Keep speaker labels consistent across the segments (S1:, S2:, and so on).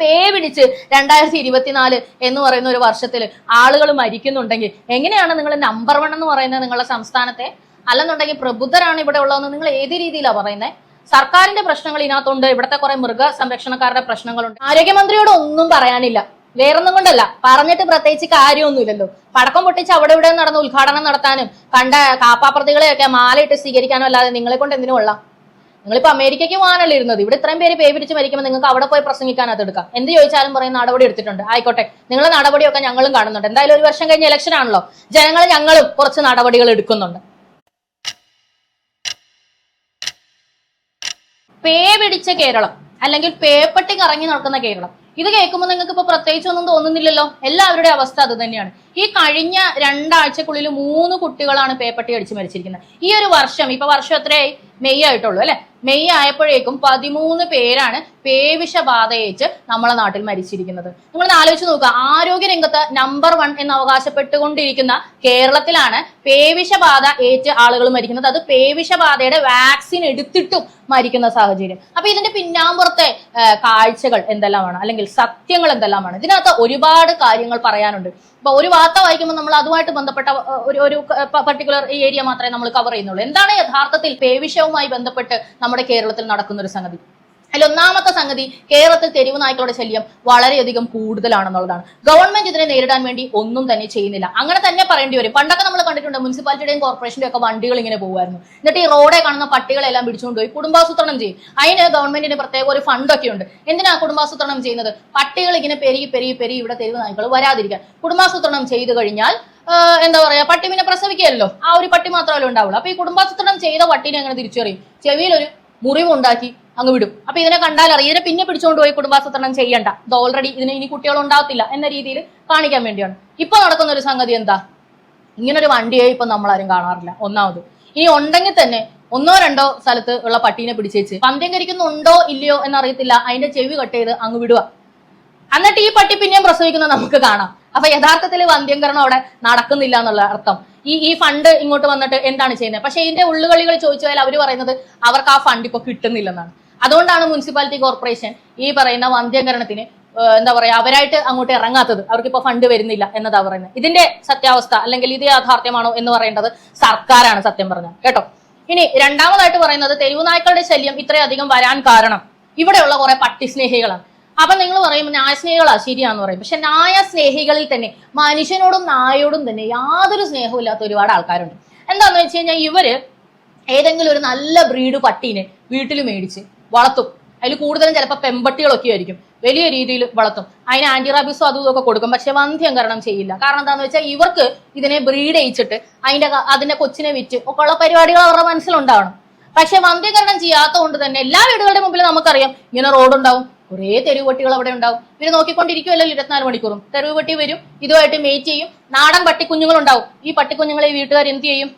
S1: പേ പിടിച്ച് രണ്ടായിരത്തി ഇരുപത്തിനാല് എന്ന് പറയുന്ന ഒരു വർഷത്തിൽ ആളുകൾ മരിക്കുന്നുണ്ടെങ്കിൽ എങ്ങനെയാണ് നിങ്ങൾ നമ്പർ വൺ എന്ന് പറയുന്നത് നിങ്ങളുടെ സംസ്ഥാനത്തെ? അല്ലെന്നുണ്ടെങ്കിൽ പ്രബുദ്ധരാണ് ഇവിടെ ഉള്ളതെന്ന് നിങ്ങൾ ഏത് രീതിയിലാണ് പറയുന്നത് സർക്കാരിന്റെ പ്രശ്നങ്ങൾ ഇതിനകത്തുണ്ട്. ഇവിടുത്തെ കുറെ മൃഗ സംരക്ഷണക്കാരുടെ പ്രശ്നങ്ങളുണ്ട്. ആരോഗ്യമന്ത്രിയോട് ഒന്നും പറയാനില്ല. വേറൊന്നും കൊണ്ടല്ല. പറഞ്ഞിട്ട് പ്രത്യേകിച്ച് കാര്യമൊന്നുമില്ലല്ലോ. പടക്കം പൊട്ടിച്ച് അവിടെ ഇവിടെ നടന്ന് ഉദ്ഘാടനം നടത്താനും കണ്ട കാപ്പാപ്രതികളെയൊക്കെ മാലയിട്ട് സ്വീകരിക്കാനും അല്ലാതെ നിങ്ങളെ കൊണ്ട് എന്തിനും കൊള്ളാം? നിങ്ങളിപ്പോ അമേരിക്കയ്ക്ക് പോകാനല്ലേ ഇരുന്നത്? ഇവിടെ ഇത്രയും പേര് പേ പിടിച്ച് മരിക്കുമ്പോൾ നിങ്ങൾക്ക് അവിടെ പോയി പ്രസംഗിക്കാനകത്ത് എടുക്കാം. എന്ത് ചോദിച്ചാലും പറയും നടപടി എടുത്തിട്ടുണ്ട്. ആയിക്കോട്ടെ. നിങ്ങളെ നടപടിയൊക്കെ ഞങ്ങളും കാണുന്നുണ്ട്. എന്തായാലും ഒരു വർഷം കഴിഞ്ഞ ഇലക്ഷൻ ആണല്ലോ. ജനങ്ങൾ ഞങ്ങളും കുറച്ച് നടപടികൾ എടുക്കുന്നുണ്ട്. പേ പിടിച്ച കേരളം അല്ലെങ്കിൽ പേപ്പട്ടി കറങ്ങി നടക്കുന്ന കേരളം. ഇത് കേൾക്കുമ്പോൾ നിങ്ങൾക്ക് ഇപ്പൊ പ്രത്യേകിച്ച് ഒന്നും തോന്നുന്നില്ലല്ലോ. എല്ലാവരുടെ അവസ്ഥ അത് തന്നെയാണ്. ഈ കഴിഞ്ഞ രണ്ടാഴ്ചക്കുള്ളിൽ മൂന്ന് കുട്ടികളാണ് പേപ്പട്ടി അടിച്ച് മരിച്ചിരിക്കുന്നത്. ഈ ഒരു വർഷം ഇപ്പൊ വർഷം എത്രയായി? മെയ് ആയിട്ടുള്ളൂ അല്ലെ? മെയ് ആയപ്പോഴേക്കും പതിമൂന്ന് പേരാണ് പേവിഷബാധയേറ്റ് നമ്മളെ നാട്ടിൽ മരിച്ചിരിക്കുന്നത്. നിങ്ങൾ ആലോചിച്ച് നോക്കുക. ആരോഗ്യ രംഗത്ത് നമ്പർ വൺ എന്ന് അവകാശപ്പെട്ടുകൊണ്ടിരിക്കുന്ന കേരളത്തിലാണ് പേവിഷബാധ ഏറ്റ് ആളുകൾ മരിക്കുന്നത്. അത് പേവിഷബാധയുടെ വാക്സിൻ എടുത്തിട്ടും മരിക്കുന്ന സാഹചര്യം. അപ്പൊ ഇതിന്റെ പിന്നാമ്പുറത്തെ കാഴ്ചകൾ എന്തെല്ലാമാണ്? അല്ലെങ്കിൽ സത്യങ്ങൾ എന്തെല്ലാമാണ്? ഇതിനകത്ത് ഒരുപാട് കാര്യങ്ങൾ പറയാനുണ്ട്. ഇപ്പൊ ഒരു വാർത്ത വായിക്കുമ്പോൾ നമ്മൾ അതുമായിട്ട് ബന്ധപ്പെട്ട ഒരു ഒരു പർട്ടിക്കുലർ ഏരിയ മാത്രമേ നമ്മൾ കവർ ചെയ്യുന്നുള്ളൂ. എന്താണ് യഥാർത്ഥത്തിൽ പേവിഷവുമായി ബന്ധപ്പെട്ട് നമ്മുടെ കേരളത്തിൽ നടക്കുന്ന ഒരു സംഗതി? അതിൽ ഒന്നാമത്തെ സംഗതി കേരളത്തിൽ തെരുവ് നായ്ക്കളുടെ ശല്യം വളരെയധികം കൂടുതലാണെന്നുള്ളതാണ്. ഗവൺമെന്റ് ഇതിനെ നേരിടാൻ വേണ്ടി ഒന്നും തന്നെ ചെയ്യുന്നില്ല. അങ്ങനെ തന്നെ പറയേണ്ടി വരും. പണ്ടൊക്കെ നമ്മൾ കണ്ടിട്ടുണ്ട് മുനിസിപ്പാലിറ്റിയുടെയും കോർപ്പറേഷന്റെയും ഒക്കെ വണ്ടികൾ ഇങ്ങനെ പോകുമായിരുന്നു. എന്നിട്ട് ഈ റോഡെ കാണുന്ന പട്ടികളെല്ലാം പിടിച്ചുകൊണ്ട് പോയി കുടുംബാസൂത്രണം ചെയ്യും. അതിന് ഗവൺമെന്റിന് പ്രത്യേക ഒരു ഫണ്ടൊക്കെ ഉണ്ട്. എന്തിനാ കുടുംബാസൂത്രണം ചെയ്യുന്നത്? പട്ടികൾ ഇങ്ങനെ പെരുകി പെരുകി പെരുകി ഇവിടെ തെരുവ് നായ്ക്കൾ വരാതിരിക്കാൻ. കുടുംബാസൂത്രണം ചെയ്തു കഴിഞ്ഞാൽ എന്താ പറയാ പട്ടി പിന്നെ പ്രസവിക്കുകയല്ലോ. ആ ഒരു പട്ടി മാത്രമല്ലേ ഉണ്ടാവുള്ളൂ. അപ്പൊ ഈ കുടുംബാസൂത്രണം ചെയ്ത പട്ടിനെ അങ്ങനെ തിരിച്ചറിയും? ചെവിയിൽ ഒരു മുറിവുണ്ടാക്കി അങ്ങ് വിടും. അപ്പൊ ഇതിനെ കണ്ടാൽ അറിയാം. ഇതിനെ പിന്നെ പിടിച്ചുകൊണ്ട് പോയി കുടുംബാസൂത്രണം ചെയ്യണ്ട. ഇത് ഓൾറെഡി ഇതിന് ഇനി കുട്ടികൾ ഉണ്ടാവത്തില്ല എന്ന രീതിയിൽ കാണിക്കാൻ വേണ്ടിയാണ്. ഇപ്പൊ നടക്കുന്ന ഒരു സംഗതി എന്താ? ഇങ്ങനൊരു വണ്ടിയെ ഇപ്പൊ നമ്മളാരും കാണാറില്ല. ഒന്നാമത്. ഇനി ഉണ്ടെങ്കിൽ തന്നെ ഒന്നോ രണ്ടോ സ്ഥലത്ത് ഉള്ള പട്ടീനെ പിടിച്ചേച്ച് പന്തം കരിക്കുന്നുണ്ടോ ഇല്ലയോ എന്നറിയത്തില്ല. അതിന്റെ ചെവി കട്ട് ചെയ്ത് അങ്ങ് വിടുക. എന്നിട്ട് ഈ പട്ടി പിന്നെയും പ്രസവിക്കുന്നത് നമുക്ക് കാണാം. അപ്പൊ യഥാർത്ഥത്തിൽ വന്ധ്യംകരണം അവിടെ നടക്കുന്നില്ല എന്നുള്ള അർത്ഥം. ഈ ഈ ഫണ്ട് ഇങ്ങോട്ട് വന്നിട്ട് എന്താണ് ചെയ്യുന്നത്? പക്ഷെ ഇതിന്റെ ഉള്ളുകളികൾ ചോദിച്ചാൽ അവർ പറയുന്നത് അവർക്ക് ആ ഫണ്ട് ഇപ്പൊ കിട്ടുന്നില്ലെന്നാണ്. അതുകൊണ്ടാണ് മുനിസിപ്പാലിറ്റി കോർപ്പറേഷൻ ഈ പറയുന്ന വന്ധ്യകരണത്തിന് എന്താ പറയാ അവരായിട്ട് അങ്ങോട്ട് ഇറങ്ങാത്തത്. അവർക്ക് ഇപ്പൊ ഫണ്ട് വരുന്നില്ല എന്നതാ പറയുന്നത്. ഇതിന്റെ സത്യാവസ്ഥ അല്ലെങ്കിൽ ഇത് യാഥാർത്ഥ്യമാണോ എന്ന് പറയേണ്ടത് സർക്കാരാണ് സത്യം പറഞ്ഞത് കേട്ടോ? ഇനി രണ്ടാമതായിട്ട് പറയുന്നത് തെരുവ് നായ്ക്കളുടെ ശല്യം ഇത്രയധികം വരാൻ കാരണം ഇവിടെയുള്ള കുറെ പട്ടിസ്നേഹികളാണ്. അപ്പൊ നിങ്ങൾ പറയും ന്യായസ്നേഹികളാ? ശരിയാന്ന് പറയും. പക്ഷെ ന്യായസ്നേഹികളിൽ തന്നെ മനുഷ്യനോടും നായോടും തന്നെ യാതൊരു സ്നേഹവും ഇല്ലാത്ത ഒരുപാട് ആൾക്കാരുണ്ട്. എന്താന്ന് വെച്ച് കഴിഞ്ഞാൽ ഇവർ ഏതെങ്കിലും ഒരു നല്ല ബ്രീഡ് പട്ടീനെ വീട്ടിൽ മേടിച്ച് വളർത്തും അതിൽ കൂടുതലും ചിലപ്പോൾ പെമ്പട്ടികളൊക്കെ ആയിരിക്കും. വലിയ രീതിയിൽ വളർത്തും അതിന് ആന്റിറാബീസും അതും ഇതൊക്കെ കൊടുക്കും. പക്ഷെ വന്ധ്യംകരണം ചെയ്യില്ല. കാരണം എന്താണെന്ന് വെച്ചാൽ ഇവർക്ക് ഇതിനെ ബ്രീഡ് ചെയ്യിച്ചിട്ട് അതിന്റെ അതിന്റെ കൊച്ചിനെ വിറ്റ് ഒക്കെ ഉള്ള പരിപാടികൾ അവരുടെ മനസ്സിലുണ്ടാവണം. പക്ഷെ വന്ധ്യകരണം ചെയ്യാത്ത കൊണ്ട് തന്നെ എല്ലാ വീടുകളുടെ മുമ്പിൽ നമുക്കറിയാം ഇങ്ങനെ റോഡ് ഉണ്ടാവും കുറേ തെരുവ് പട്ടികൾ അവിടെ ഉണ്ടാവും. ഇവർ നോക്കിക്കൊണ്ടിരിക്കുമല്ലോ ഇരുപത്തിനാല് മണിക്കൂറും. തെരുവ് പട്ടി വരും ഇതുമായിട്ട് മേറ്റ് ചെയ്യും. നാടൻ പട്ടിക്കുഞ്ഞുങ്ങളുണ്ടാവും. ഈ പട്ടിക്കുഞ്ഞുങ്ങളെ വീട്ടുകാർ എന്ത് ചെയ്യും?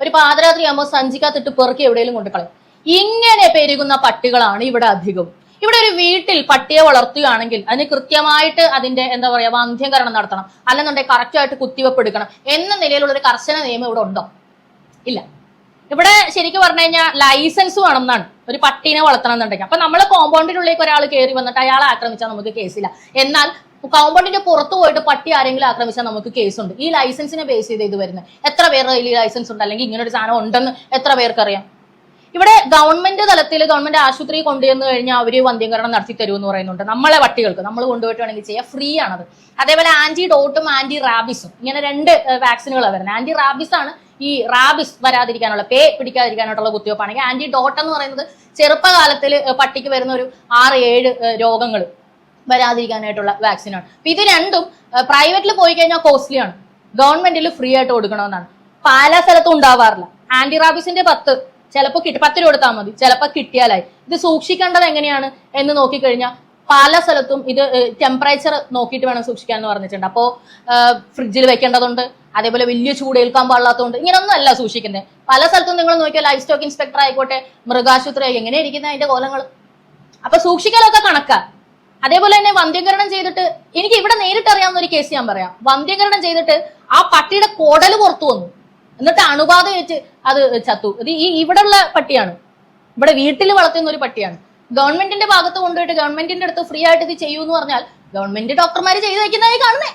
S1: ഒരു പാതരാത്രി ആകുമ്പോൾ സഞ്ചിക്കാത്തിട്ട് പെറുക്കി എവിടെയെങ്കിലും കൊണ്ടുകളയും. ഇങ്ങനെ പെരുകുന്ന പട്ടികളാണ് ഇവിടെ അധികം. ഇവിടെ ഒരു വീട്ടിൽ പട്ടിയെ വളർത്തുകയാണെങ്കിൽ അതിന് കൃത്യമായിട്ട് അതിന്റെ എന്താ പറയുക വന്ധ്യംകരണം നടത്തണം. അല്ലെന്നുണ്ടെങ്കിൽ കറക്റ്റായിട്ട് കുത്തിവെപ്പ് എടുക്കണം എന്ന നിലയിലുള്ള ഒരു കർശന നിയമം ഇവിടെ ഉണ്ടോ? ഇല്ല. ഇവിടെ ശരിക്കും പറഞ്ഞു കഴിഞ്ഞാൽ ലൈസൻസ് വേണം എന്നാണ് ഒരു പട്ടീനെ വളർത്തണം എന്നുണ്ടെങ്കിൽ അപ്പൊ നമ്മൾ കോമ്പൗണ്ടിനുള്ളിലേക്ക് ഒരാൾ കയറി വന്നിട്ട് അയാളെ ആക്രമിച്ചാൽ നമുക്ക് കേസില്ല എന്നാൽ കോമ്പൗണ്ടിന്റെ പുറത്ത് പോയിട്ട് പട്ടി ആരെങ്കിലും ആക്രമിച്ചാൽ നമുക്ക് കേസുണ്ട് ഈ ലൈസൻസിനെ ബേസ് ചെയ്ത് ഇത് വരുന്നത്. എത്ര പേരുടെ ഈ ലൈസൻസ് ഉണ്ട്? അല്ലെങ്കിൽ ഇങ്ങനെ ഒരു സാധനം ഉണ്ടെന്ന് എത്ര പേർക്കറിയാം? ഇവിടെ ഗവൺമെന്റ് തലത്തിൽ ഗവൺമെന്റ് ആശുപത്രി കൊണ്ടുവന്നു കഴിഞ്ഞാൽ അവർ വന്ധ്യംകരണം നടത്തി തരുമെന്ന് പറയുന്നുണ്ട്. നമ്മളെ വട്ടികൾക്ക്. നമ്മൾ കൊണ്ടുപോയിട്ട് വേണമെങ്കിൽ ചെയ്യാം. ഫ്രീ ആണത്. അതേപോലെ ആന്റി ഡോട്ടും ആന്റി റാബിസും ഇങ്ങനെ രണ്ട് വാക്സിനുകളാണ് വരുന്നത്. ആന്റി റാബിസ് ആണ് ഈ റാബിസ് വരാതിരിക്കാനുള്ള പേ പിടിക്കാതിരിക്കാനായിട്ടുള്ള കുത്തിവെപ്പാണെങ്കിൽ ആന്റി ഡോട്ട് എന്ന് പറയുന്നത് ചെറുപ്പകാലത്തിൽ പട്ടിക്ക് വരുന്ന ഒരു ആറ് ഏഴ് രോഗങ്ങൾ വരാതിരിക്കാനായിട്ടുള്ള വാക്സിനാണ് അപ്പൊ ഇത് രണ്ടും പ്രൈവറ്റിൽ പോയി കഴിഞ്ഞാൽ കോസ്റ്റ്ലി ആണ്. ഗവൺമെന്റിൽ ഫ്രീ ആയിട്ട് കൊടുക്കണമെന്നാണ്. പല സ്ഥലത്തും ഉണ്ടാവാറില്ല. ആന്റി റാബിസിന്റെ പത്ത് ചിലപ്പോൾ കിട്ടി പത്ത് രൂപ കൊടുത്താൽ മതി ചിലപ്പോൾ കിട്ടിയാലായി. ഇത് സൂക്ഷിക്കേണ്ടത് എങ്ങനെയാണ് എന്ന് നോക്കിക്കഴിഞ്ഞാൽ പല സ്ഥലത്തും ഇത് ടെമ്പറേച്ചർ നോക്കിയിട്ട് വേണം സൂക്ഷിക്കാൻ എന്ന് പറഞ്ഞിട്ടുണ്ട്. അപ്പോൾ ഫ്രിഡ്ജിൽ വെക്കേണ്ടതുണ്ട് അതേപോലെ വലിയ ചൂട് ഏൽക്കാൻ പാടില്ലാത്തതുകൊണ്ട് ഇങ്ങനൊന്നും അല്ല സൂക്ഷിക്കുന്നത് പല സ്ഥലത്തും നിങ്ങൾ നോക്കിയാൽ ലൈഫ് സ്റ്റോക്ക് ഇൻസ്പെക്ടർ ആയിക്കോട്ടെ മൃഗാശുപത്രി എങ്ങനെ ഇരിക്കുന്ന അതിന്റെ കോലങ്ങൾ അപ്പൊ സൂക്ഷിക്കലൊക്കെ കണക്കാ. അതേപോലെ തന്നെ വന്ധ്യകരണം ചെയ്തിട്ട് എനിക്ക് ഇവിടെ നേരിട്ട് അറിയാവുന്ന ഒരു കേസ് ഞാൻ പറയാം. വന്ധ്യകരണം ചെയ്തിട്ട് ആ പട്ടിയുടെ കോടൽ പുറത്തു വന്നു. എന്നിട്ട് അണുബാധ വെച്ച് അത് ചത്തു. ഇത് ഈ ഇവിടെയുള്ള പട്ടിയാണ്. ഇവിടെ വീട്ടിൽ വളർത്തുന്ന ഒരു പട്ടിയാണ്. ഗവൺമെന്റിന്റെ ഭാഗത്ത് കൊണ്ടുപോയിട്ട് ഗവൺമെന്റിന്റെ അടുത്ത് ഫ്രീ ആയിട്ട് ഇത് ചെയ്യൂ എന്ന് പറഞ്ഞാൽ ഗവൺമെന്റ് ഡോക്ടർമാർ ചെയ്ത് വയ്ക്കുന്നതായി കാണുന്നേ.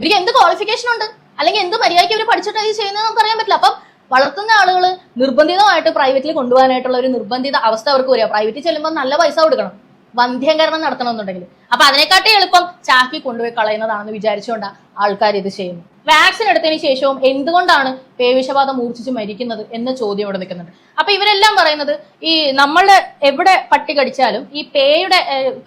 S1: ഇവർക്ക് എന്ത് ക്വാളിഫിക്കേഷൻ ഉണ്ട്? അല്ലെങ്കിൽ എന്ത് മര്യാദയ്ക്ക് ഇവർ പഠിച്ചിട്ട് ഇത് ചെയ്യുന്നത് നമുക്ക് അറിയാൻ പറ്റില്ല. അപ്പം വളർത്തുന്ന ആളുകൾ നിർബന്ധിതമായിട്ട് പ്രൈവറ്റിൽ കൊണ്ടുപോകാനായിട്ടുള്ള ഒരു നിർബന്ധിത അവസ്ഥ അവർക്ക് വരിക. പ്രൈവറ്റിൽ ചെല്ലുമ്പോൾ നല്ല പൈസ കൊടുക്കണം. വന്ധ്യംകരണം നടത്തണമെന്നുണ്ടെങ്കിൽ. അപ്പൊ അതിനെക്കാട്ടി എളുപ്പം ചാക്കി കൊണ്ടുപോയി കളയുന്നതാണെന്ന് വിചാരിച്ചുകൊണ്ട് ആൾക്കാർ ഇത് ചെയ്യുന്നു വാക്സിൻ എടുത്തതിന് ശേഷവും എന്തുകൊണ്ടാണ് പേവിഷബാധ മൂർച്ഛിച്ച് മരിക്കുന്നത് എന്ന ചോദ്യം ഇവിടെ നിൽക്കുന്നുണ്ട്. അപ്പൊ ഇവരെല്ലാം പറയുന്നത് ഈ നമ്മൾ എവിടെ പട്ടി കടിച്ചാലും ഈ പേയുടെ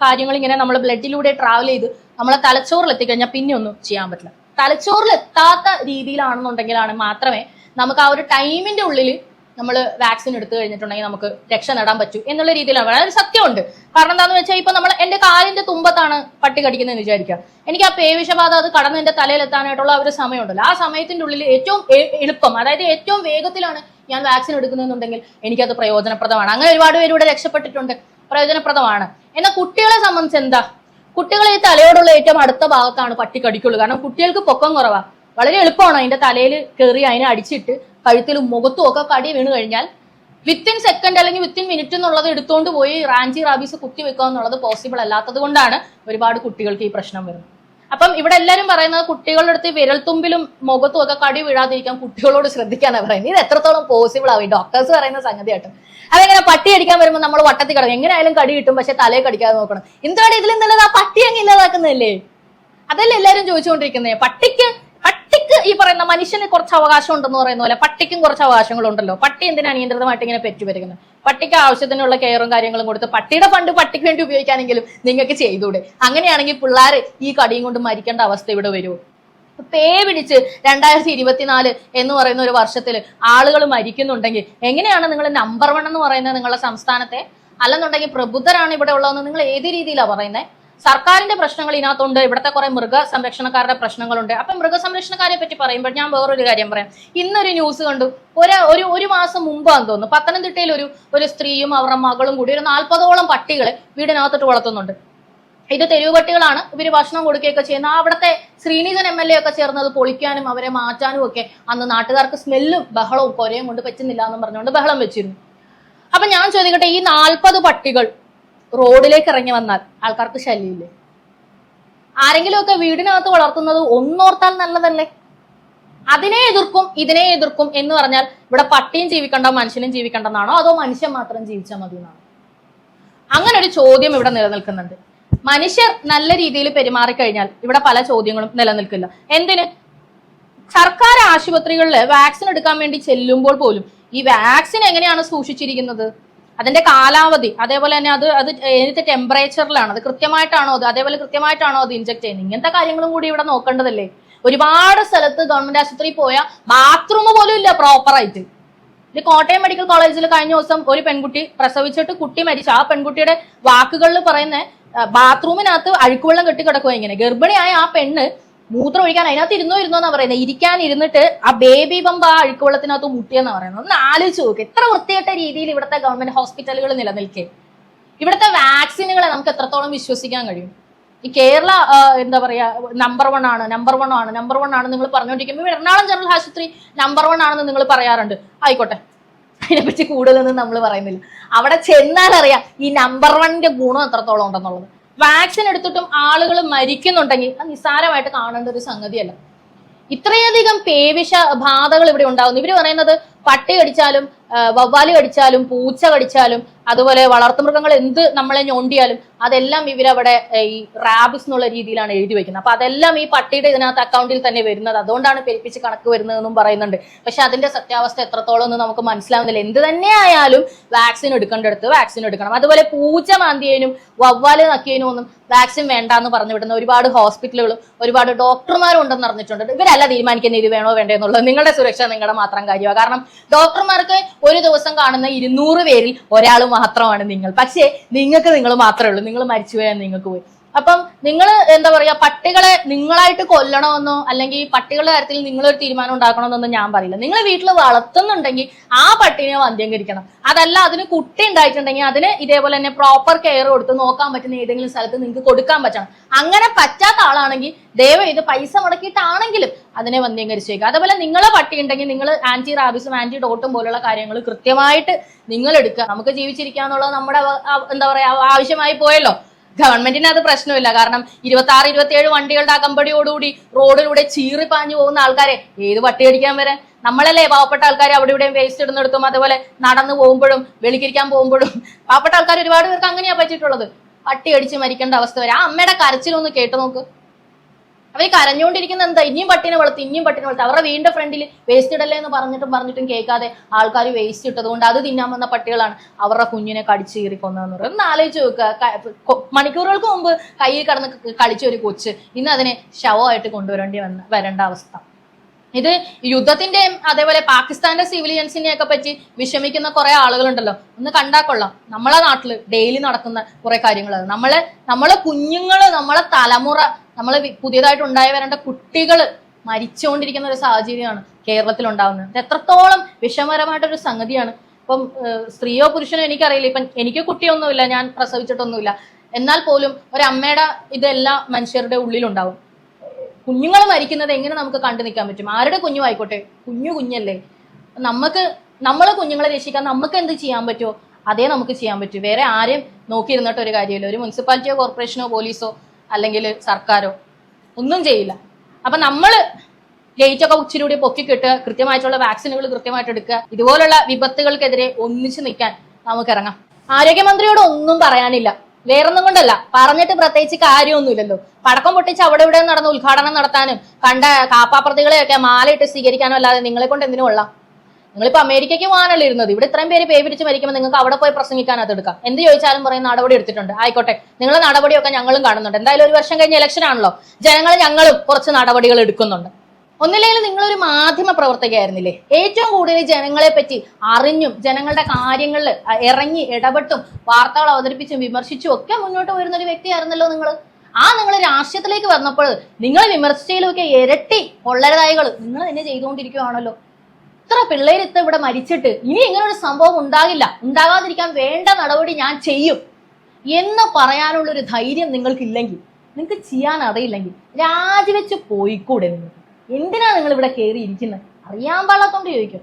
S1: കാര്യങ്ങൾ ഇങ്ങനെ നമ്മൾ ബ്ലഡിലൂടെ ട്രാവൽ ചെയ്ത് നമ്മളെ തലച്ചോറിൽ എത്തിക്കഴിഞ്ഞാൽ പിന്നെ ഒന്നും ചെയ്യാൻ പറ്റില്ല. തലച്ചോറിൽ എത്താത്ത രീതിയിലാണെന്നുണ്ടെങ്കിലാണ് മാത്രമേ നമുക്ക് ആ ഒരു ടൈമിന്റെ ഉള്ളിൽ നമ്മൾ വാക്സിൻ എടുത്തു കഴിഞ്ഞിട്ടുണ്ടെങ്കിൽ നമുക്ക് രക്ഷ നേടാൻ പറ്റൂ എന്നുള്ള രീതിയിലാണ്. വളരെ സത്യമുണ്ട്. കാരണം എന്താണെന്ന് വെച്ചാൽ ഇപ്പൊ നമ്മൾ എന്റെ കാലിന്റെ തുമ്പത്താണ് പട്ടി കടിക്കുന്നതെന്ന് വിചാരിക്കുക. എനിക്ക് ആ പേവിഷബാധ അത് കടന്ന് എന്റെ തലയിൽ എത്താനായിട്ടുള്ള ഒരു സമയമുണ്ടല്ലോ. ആ സമയത്തിന്റെ ഉള്ളിൽ ഏറ്റവും എളുപ്പം അതായത് ഏറ്റവും വേഗത്തിലാണ് ഞാൻ വാക്സിൻ എടുക്കുന്നതെന്നുണ്ടെങ്കിൽ എനിക്കത് പ്രയോജനപ്രദമാണ്. അങ്ങനെ ഒരുപാട് പേര് ഇവിടെ രക്ഷപ്പെട്ടിട്ടുണ്ട്. പ്രയോജനപ്രദമാണ്. എന്നാൽ കുട്ടികളെ സംബന്ധിച്ച് എന്താ? കുട്ടികളെ ഈ തലയോടുള്ള ഏറ്റവും അടുത്ത ഭാഗത്താണ് പട്ടി കടിക്കുള്ളൂ. കാരണം കുട്ടികൾക്ക് പൊക്കം കുറവാണ് വളരെ എളുപ്പമാണ് അതിന്റെ തലയിൽ കയറി അതിനെ അടിച്ചിട്ട് കഴുത്തിലും മുഖത്തും ഒക്കെ കടി വീണ് കഴിഞ്ഞാൽ വിത്തിൻ സെക്കൻഡ് അല്ലെങ്കിൽ വിത്തിൻ മിനിറ്റ് എന്നുള്ളത് എടുത്തുകൊണ്ട് പോയി റാഞ്ചി റാബീസ് കുത്തി വെക്കുക എന്നുള്ളത് പോസിബിൾ അല്ലാത്തത് കൊണ്ടാണ് ഒരുപാട് കുട്ടികൾക്ക് ഈ പ്രശ്നം വരുന്നത്. അപ്പം ഇവിടെ എല്ലാവരും പറയുന്നത് കുട്ടികളുടെ അടുത്ത് വിരൽത്തുമ്പിലും മുഖത്തും ഒക്കെ കടി വീഴാതിരിക്കാൻ കുട്ടികളോട് ശ്രദ്ധിക്കാനാണ് പറയുന്നത്. ഇത് എത്രത്തോളം പോസിബിൾ ആവും? ഡോക്ടേഴ്സ് പറയുന്ന സംഗതിയായിട്ട് അതെങ്ങനെ പട്ടി അടിക്കാൻ വരുമ്പോൾ നമ്മൾ വട്ടത്തിൽ കിടക്കും. എങ്ങനെയായാലും കടി കിട്ടും പക്ഷെ തലയെ കടിക്കാതെ നോക്കണം. എന്താണ് ഇതിൽ നല്ലത്? ആ പട്ടി അങ്ങ് ഇല്ലാതാക്കുന്നതല്ലേ അതല്ലേ എല്ലാവരും ചോദിച്ചുകൊണ്ടിരിക്കുന്നത്. പട്ടിക്ക് പറയുന്ന മനുഷ്യന് കുറച്ച് അവകാശം ഉണ്ടെന്ന് പറയുന്ന പോലെ പട്ടിക്കും കുറച്ച് അവകാശങ്ങളുണ്ടല്ലോ. പട്ടി എന്തിനാ നിയന്ത്രിതമായിട്ട് ഇങ്ങനെ പെറ്റുവരുന്നത്? പട്ടിക്ക് ആവശ്യത്തിനുള്ള കെയറും കാര്യങ്ങളും കൊടുത്ത് പട്ടിയുടെ ഫണ്ട് പട്ടിക്ക് വേണ്ടി ഉപയോഗിക്കാനെങ്കിലും നിങ്ങൾക്ക് ചെയ്തൂടെ? അങ്ങനെയാണെങ്കിൽ പിള്ളേർ ഈ കടിയും കൊണ്ട് മരിക്കേണ്ട അവസ്ഥ ഇവിടെ വരുമോ പേ പിടിച്ച് രണ്ടായിരത്തി ഇരുപത്തിനാല് എന്ന് പറയുന്ന ഒരു വർഷത്തിൽ ആളുകൾ മരിക്കുന്നുണ്ടെങ്കിൽ എങ്ങനെയാണ് നിങ്ങൾ നമ്പർ വൺ എന്ന് പറയുന്നത് നിങ്ങളുടെ സംസ്ഥാനത്തെ? അല്ലെന്നുണ്ടെങ്കിൽ പ്രബുദ്ധരാണ് ഇവിടെ ഉള്ളതെന്ന് നിങ്ങൾ ഏത് രീതിയിലാണ് പറയുന്നത് സർക്കാരിന്റെ പ്രശ്നങ്ങൾ ഇതിനകത്തുണ്ട്. ഇവിടുത്തെ കുറെ മൃഗ സംരക്ഷണക്കാരുടെ പ്രശ്നങ്ങളുണ്ട്. അപ്പൊ മൃഗസംരക്ഷണക്കാരെ പറ്റി പറയുമ്പോൾ ഞാൻ വേറൊരു കാര്യം പറയാം. ഇന്നൊരു ന്യൂസ് കണ്ടു. ഒരു ഒരു ഒരു മാസം മുമ്പാന്ന് തോന്നുന്നു. പത്തനംതിട്ടയിൽ ഒരു ഒരു സ്ത്രീയും അവരുടെ മകളും കൂടി ഒരു നാൽപ്പതോളം പട്ടികളെ വീടിനകത്തിട്ട് വളർത്തുന്നുണ്ട്. ഇത് തെരുവ് പട്ടികളാണ്. ഇവർ ഭക്ഷണം കൊടുക്കുകയൊക്കെ ചെയ്യുന്ന അവിടുത്തെ ശ്രീനിധൻ എം എൽ എ ഒക്കെ ചേർന്ന് അത് പൊളിക്കാനും അവരെ മാറ്റാനും ഒക്കെ അന്ന് നാട്ടുകാർക്ക് സ്മെല്ലും ബഹളവും കൊരയും കൊണ്ട് പറ്റുന്നില്ല എന്ന് പറഞ്ഞുകൊണ്ട് ബഹളം വെച്ചിരുന്നു. അപ്പൊ ഞാൻ ചോദിക്കട്ടെ ഈ നാൽപ്പത് പട്ടികൾ റോഡിലേക്ക് ഇറങ്ങി വന്നാൽ ആൾക്കാർക്ക് ശല്യമില്ലേ? ആരെങ്കിലുമൊക്കെ വീടിനകത്ത് വളർത്തുന്നത് ഒന്നോർത്താൽ നല്ലതല്ലേ? അതിനെ എതിർക്കും ഇതിനെ എതിർക്കും എന്ന് പറഞ്ഞാൽ ഇവിടെ പട്ടിയും ജീവിക്കണ്ട മനുഷ്യനും ജീവിക്കണ്ടെന്നാണോ? അതോ മനുഷ്യൻ മാത്രം ജീവിച്ചാൽ മതി എന്നാണോ അങ്ങനെ ഒരു ചോദ്യം ഇവിടെ നിലനിൽക്കുന്നുണ്ട്. മനുഷ്യർ നല്ല രീതിയിൽ പെരുമാറിക്കഴിഞ്ഞാൽ ഇവിടെ പല ചോദ്യങ്ങളും നിലനിൽക്കില്ല. എന്തിന്? സർക്കാർ ആശുപത്രികളിൽ വാക്സിൻ എടുക്കാൻ വേണ്ടി ചെല്ലുമ്പോൾ പോലും ഈ വാക്സിൻ എങ്ങനെയാണ് സൂക്ഷിച്ചിരിക്കുന്നത്? അതിന്റെ കാലാവധി അതേപോലെ തന്നെ അത് അത് ഏത് ടെമ്പറേച്ചറിലാണ് അത് കൃത്യമായിട്ടാണോ അത് അതേപോലെ കൃത്യമായിട്ടാണോ അത് ഇഞ്ചക്ട് ചെയ്യുന്നത്? ഇങ്ങനത്തെ കാര്യങ്ങളും കൂടി ഇവിടെ നോക്കേണ്ടതല്ലേ? ഒരുപാട് സ്ഥലത്ത് ഗവൺമെന്റ് ആശുപത്രി പോയ ബാത്റൂം പോലും ഇല്ല പ്രോപ്പറായിട്ട് ഇത് കോട്ടയം മെഡിക്കൽ കോളേജിൽ കഴിഞ്ഞ ദിവസം ഒരു പെൺകുട്ടി പ്രസവിച്ചിട്ട് കുട്ടി മരിച്ചു. ആ പെൺകുട്ടിയുടെ വാക്കുകളിൽ പറയുന്ന ബാത്റൂമിനകത്ത് അഴുക്കുവെള്ളം കെട്ടി കിടക്കുക ഇങ്ങനെ. ഗർഭിണിയായ ആ പെണ്ണ് മൂത്രം ഒഴിക്കാൻ അതിനകത്ത് ഇരുന്നോ ഇരുന്നോ എന്നാ പറയുന്നത് ഇരിക്കാൻ ഇരുന്നിട്ട് ആ ബേബി ബമ്പ് ആ അഴുക്കുവെള്ളത്തിനകത്ത് മുട്ടിയെന്നാ പറയുന്നത് ഒന്ന് ആലോചിച്ച് നോക്ക്. എത്ര വൃത്തികെട്ട രീതിയിൽ ഇവിടുത്തെ ഗവൺമെന്റ് ഹോസ്പിറ്റലുകൾ നിലനിൽക്കേ. ഇവിടുത്തെ വാക്സിനുകളെ നമുക്ക് എത്രത്തോളം വിശ്വസിക്കാൻ കഴിയും? ഈ കേരള എന്താ പറയാ നമ്പർ വൺ ആണ് നമ്പർ വൺ ആണ് നമ്പർ വൺ ആണ് നിങ്ങൾ പറഞ്ഞുകൊണ്ടിരിക്കുമ്പോൾ എറണാകുളം ജനറൽ ആശുപത്രി നമ്പർ വൺ ആണെന്ന് നിങ്ങൾ പറയാറുണ്ട്. ആയിക്കോട്ടെ. അതിനെപ്പറ്റി കൂടുതലൊന്നും നമ്മൾ പറയുന്നില്ല. അവിടെ ചെന്നാൽ അറിയാം ഈ നമ്പർ വണ്ണിന്റെ ഗുണം എത്രത്തോളം ഉണ്ടെന്നുള്ളത്. വാക്സിൻ എടുത്തിട്ടും ആളുകൾ മരിക്കുന്നുണ്ടെങ്കിൽ അത് നിസ്സാരമായിട്ട് കാണേണ്ട ഒരു സംഗതിയല്ല. ഇത്രയധികം പേവിഷ ബാധകൾ ഇവിടെ ഉണ്ടാകുന്നു. ഇവർ പറയുന്നത് പട്ടി കടിച്ചാലും വവ്വാൽ കടിച്ചാലും പൂച്ച കടിച്ചാലും അതുപോലെ വളർത്തുമൃഗങ്ങൾ എന്ത് നമ്മളെ ഞൊണ്ടിയാലും അതെല്ലാം ഇവരവിടെ ഈ റാബിസ് എന്നുള്ള രീതിയിലാണ് എഴുതി വെക്കുന്നത്. അപ്പൊ അതെല്ലാം ഈ പട്ടിയുടെ ഇതിനകത്ത് അക്കൗണ്ടിൽ തന്നെ വരുന്നത്. അതുകൊണ്ടാണ് പെരുപ്പിച്ച് കണക്ക് വരുന്നതെന്നും പറയുന്നുണ്ട്. പക്ഷെ അതിന്റെ സത്യാവസ്ഥ എത്രത്തോളം എന്ന് നമുക്ക് മനസ്സിലാവുന്നില്ല. എന്ത് തന്നെ ആയാലും വാക്സിൻ എടുക്കേണ്ടടുത്ത് വാക്സിൻ എടുക്കണം. അതുപോലെ പൂച്ച മാന്തിയതിനും വവ്വാൽ നക്കിയതിനും ഒന്നും വാക്സിൻ വേണ്ട എന്ന് പറഞ്ഞു വിടുന്ന ഒരുപാട് ഹോസ്പിറ്റലുകളും ഒരുപാട് ഡോക്ടർമാരും ഉണ്ടെന്ന് അറിഞ്ഞിട്ടുണ്ട്. ഇവരല്ല തീരുമാനിക്കുന്ന ഇത് വേണോ വേണ്ടോ എന്നുള്ളത്. നിങ്ങളുടെ സുരക്ഷ നിങ്ങളുടെ മാത്രം കാര്യമാണ് കാരണം ഡോക്ടർമാർക്ക് ഒരു ദിവസം കാണുന്ന ഇരുന്നൂറ് പേരിൽ ഒരാൾ മാത്രമാണ് നിങ്ങൾ. പക്ഷേ നിങ്ങൾക്ക് നിങ്ങൾ മാത്രമേ ഉള്ളൂ. നിങ്ങൾ മരിച്ചു പോയാൽ നിങ്ങൾക്ക് പോയി. അപ്പം നിങ്ങൾ എന്താ പറയാ പട്ടികളെ നിങ്ങളായിട്ട് കൊല്ലണമെന്നോ അല്ലെങ്കിൽ പട്ടികളുടെ കാര്യത്തിൽ നിങ്ങളൊരു തീരുമാനം ഉണ്ടാക്കണമെന്നൊന്നും ഞാൻ പറയില്ല. നിങ്ങൾ വീട്ടിൽ വളർത്തുന്നുണ്ടെങ്കിൽ ആ പട്ടിനെ വന്ധ്യംകരിക്കണം. അതല്ല അതിന് കുട്ടി ഉണ്ടായിട്ടുണ്ടെങ്കിൽ അതിന് ഇതേപോലെ തന്നെ പ്രോപ്പർ കെയർ കൊടുത്ത് നോക്കാൻ പറ്റുന്ന ഏതെങ്കിലും സ്ഥലത്ത് നിങ്ങൾക്ക് കൊടുക്കാൻ പറ്റണം. അങ്ങനെ പറ്റാത്ത ആളാണെങ്കിൽ ദയവ് ഇത് പൈസ മുടക്കിയിട്ടാണെങ്കിലും അതിനെ വന്ധ്യംകരിച്ചേക്കുക. അതേപോലെ നിങ്ങളെ പട്ടി ഉണ്ടെങ്കിൽ നിങ്ങൾ ആന്റി റാബിസും ആന്റി ഡോട്ടും പോലുള്ള കാര്യങ്ങൾ കൃത്യമായിട്ട് നിങ്ങൾ എടുക്കുക നമുക്ക് ജീവിച്ചിരിക്കുക എന്നുള്ളത് നമ്മുടെ എന്താ പറയാ ആവശ്യമായി പോയല്ലോ. ഗവൺമെന്റിന് അത് പ്രശ്നമില്ല. കാരണം ഇരുപത്തി ആറ് ഇരുപത്തിയേഴ് വണ്ടികളുടെ അകമ്പടിയോടുകൂടി റോഡിലൂടെ ചീറി പാഞ്ഞു പോകുന്ന ആൾക്കാരെ ഏത് വട്ടിയടിക്കാൻ വരെ? നമ്മളല്ലേ പാവപ്പെട്ട ആൾക്കാർ അവിടെ ഇവിടെയും വേസ്റ്റ് ഇടുന്നിടത്തും അതുപോലെ നടന്നു പോകുമ്പോഴും വെളിക്കിരിക്കാൻ പോകുമ്പോഴും പാവപ്പെട്ട ആൾക്കാർ ഒരുപാട് പേർക്ക് അങ്ങനെയാ പറ്റിയിട്ടുള്ളത്. പട്ടി അടിച്ച് മരിക്കേണ്ട അവസ്ഥ വരെ. ആ അമ്മയുടെ കരച്ചിലൊന്ന് കേട്ടു നോക്ക്. അവർ കരഞ്ഞുകൊണ്ടിരിക്കുന്ന എന്താ? ഇനിയും പട്ടിനെ വളർത്തി ഇനിയും പട്ടിനെ വളർത്തി. അവരുടെ വീടിന്റെ ഫ്രണ്ടിൽ വേസ്റ്റ് ഇടല്ലേ എന്ന് പറഞ്ഞിട്ടും പറഞ്ഞിട്ടും കേൾക്കാതെ ആൾക്കാർ വേസ്റ്റ് ഇട്ടതുകൊണ്ട് അത് തിന്നാൻ വന്ന പട്ടികളാണ് അവരുടെ കുഞ്ഞിനെ കടിച്ചു കീറി കൊന്നതെന്ന് പറയുന്നത്. ഒന്ന് ആലോചിച്ച് നോക്കുക മണിക്കൂറുകൾക്ക് മുമ്പ് കയ്യിൽ കടന്ന് കളിച്ച ഒരു കൊച്ച് ഇന്ന് അതിനെ ശവമായിട്ട് കൊണ്ടുവരേണ്ടി വന്ന വരേണ്ട അവസ്ഥ. ഇത് യുദ്ധത്തിന്റെയും അതേപോലെ പാകിസ്ഥാന്റെ സിവിലിയൻസിനെ ഒക്കെ പറ്റി വിഷമിക്കുന്ന കുറെ ആളുകളുണ്ടല്ലോ. ഒന്ന് കണ്ടാ കൊള്ളാം. നമ്മളെ നാട്ടിൽ ഡെയിലി നടക്കുന്ന കുറെ കാര്യങ്ങളാണ് നമ്മളെ നമ്മളെ കുഞ്ഞുങ്ങൾ നമ്മളെ തലമുറ നമ്മളെ പുതിയതായിട്ട് ഉണ്ടായി വരേണ്ട കുട്ടികൾ മരിച്ചുകൊണ്ടിരിക്കുന്ന ഒരു സാഹചര്യമാണ് കേരളത്തിൽ ഉണ്ടാകുന്നത് ഇത് എത്രത്തോളം വിഷമകരമായിട്ടൊരു സംഗതിയാണ്. ഇപ്പം സ്ത്രീയോ പുരുഷനോ എനിക്കറിയില്ല. ഇപ്പം എനിക്ക് കുട്ടിയൊന്നുമില്ല ഞാൻ പ്രസവിച്ചിട്ടൊന്നുമില്ല. എന്നാൽ പോലും ഒരമ്മയുടെ ഇതെല്ലാം മനുഷ്യരുടെ ഉള്ളിലുണ്ടാവും. കുഞ്ഞുങ്ങൾ മരിക്കുന്നത് എങ്ങനെ നമുക്ക് കണ്ടു നിൽക്കാൻ പറ്റും? ആരുടെ കുഞ്ഞു ആയിക്കോട്ടെ കുഞ്ഞു കുഞ്ഞല്ലേ. നമുക്ക് നമ്മളെ കുഞ്ഞുങ്ങളെ രക്ഷിക്കാൻ നമുക്ക് എന്ത് ചെയ്യാൻ പറ്റുമോ അതേ നമുക്ക് ചെയ്യാൻ പറ്റൂ. വേറെ ആരെയും നോക്കിയിരുന്നിട്ട് ഒരു കാര്യമില്ല. ഒരു മുനിസിപ്പാലിറ്റിയോ കോർപ്പറേഷനോ പോലീസോ അല്ലെങ്കിൽ സർക്കാരോ ഒന്നും ചെയ്യില്ല. അപ്പൊ നമ്മൾ ഇച്ചിരി കൂടി പൊക്കി കിട്ടുക കൃത്യമായിട്ടുള്ള വാക്സിനുകൾ കൃത്യമായിട്ട് എടുക്കുക. ഇതുപോലുള്ള വിപത്തുകൾക്കെതിരെ ഒന്നിച്ചു നിൽക്കാൻ നമുക്ക് ഇറങ്ങാം. ആരോഗ്യമന്ത്രിയോട് ഒന്നും പറയാനില്ല. വേറൊന്നും കൊണ്ടല്ല. പറഞ്ഞിട്ട് പ്രത്യേകിച്ച് കാര്യമൊന്നുമില്ലല്ലോ. പടക്കം പൊട്ടിച്ച് അവിടെ ഇവിടെ നടന്ന് ഉദ്ഘാടനം നടത്താനും കണ്ട കാപ്പാപ്രതികളെയൊക്കെ മാലയിട്ട് സ്വീകരിക്കാനും അല്ലാതെ നിങ്ങളെ കൊണ്ട് എന്തിനും കൊള്ളാം? നിങ്ങളിപ്പോ അമേരിക്കയ്ക്ക് പോകാനല്ലേ ഇരുന്നത്? ഇവിടെ ഇത്രയും പേര് പേ പിടിച്ച് മരിക്കുമ്പോൾ നിങ്ങൾക്ക് അവിടെ പോയി പ്രസംഗിക്കാൻ അത് എടുക്കാം. എന്ത് ചോദിച്ചാലും പറയും നടപടി എടുത്തിട്ടുണ്ട്. ആയിക്കോട്ടെ. നിങ്ങളെ നടപടിയൊക്കെ ഞങ്ങളും കാണുന്നുണ്ട്. എന്തായാലും ഒരു വർഷം കഴിഞ്ഞ ഇലക്ഷൻ ആണല്ലോ. ജനങ്ങൾ ഞങ്ങളും കുറച്ച് നടപടികൾ എടുക്കുന്നുണ്ട്. ഒന്നില്ലെങ്കിൽ നിങ്ങളൊരു മാധ്യമ പ്രവർത്തകയായിരുന്നില്ലേ? ഏറ്റവും കൂടുതൽ ജനങ്ങളെ പറ്റി അറിഞ്ഞും ജനങ്ങളുടെ കാര്യങ്ങളിൽ ഇറങ്ങി ഇടപെട്ടും വാർത്തകൾ അവതരിപ്പിച്ചും വിമർശിച്ചും ഒക്കെ മുന്നോട്ട് വരുന്ന ഒരു വ്യക്തിയായിരുന്നല്ലോ നിങ്ങൾ ആ നിങ്ങൾ രാഷ്ട്രീയത്തിലേക്ക് വന്നപ്പോൾ നിങ്ങൾ വിമർശിച്ചതിലൊക്കെ ഇരട്ടി പൊള്ളരതായികൾ നിങ്ങൾ തന്നെ ചെയ്തുകൊണ്ടിരിക്കുകയാണല്ലോ. ഇത്ര പിള്ളേരിത്ത് ഇവിടെ മരിച്ചിട്ട് ഇനി ഇങ്ങനെ ഒരു സംഭവം ഉണ്ടാകില്ല. ഉണ്ടാകാതിരിക്കാൻ വേണ്ട നടപടി ഞാൻ ചെയ്യും എന്ന് പറയാനുള്ള ഒരു ധൈര്യം നിങ്ങൾക്കില്ലെങ്കിൽ നിങ്ങൾക്ക് ചെയ്യാൻ അറിയില്ലെങ്കിൽ രാജിവെച്ച് പോയിക്കൂടെ നിങ്ങൾക്ക് എന്തിനാ നിങ്ങൾ ഇവിടെ കയറി ഇരിക്കുന്നത് അറിയാൻ പാടാത്തോണ്ട് ചോദിക്കും.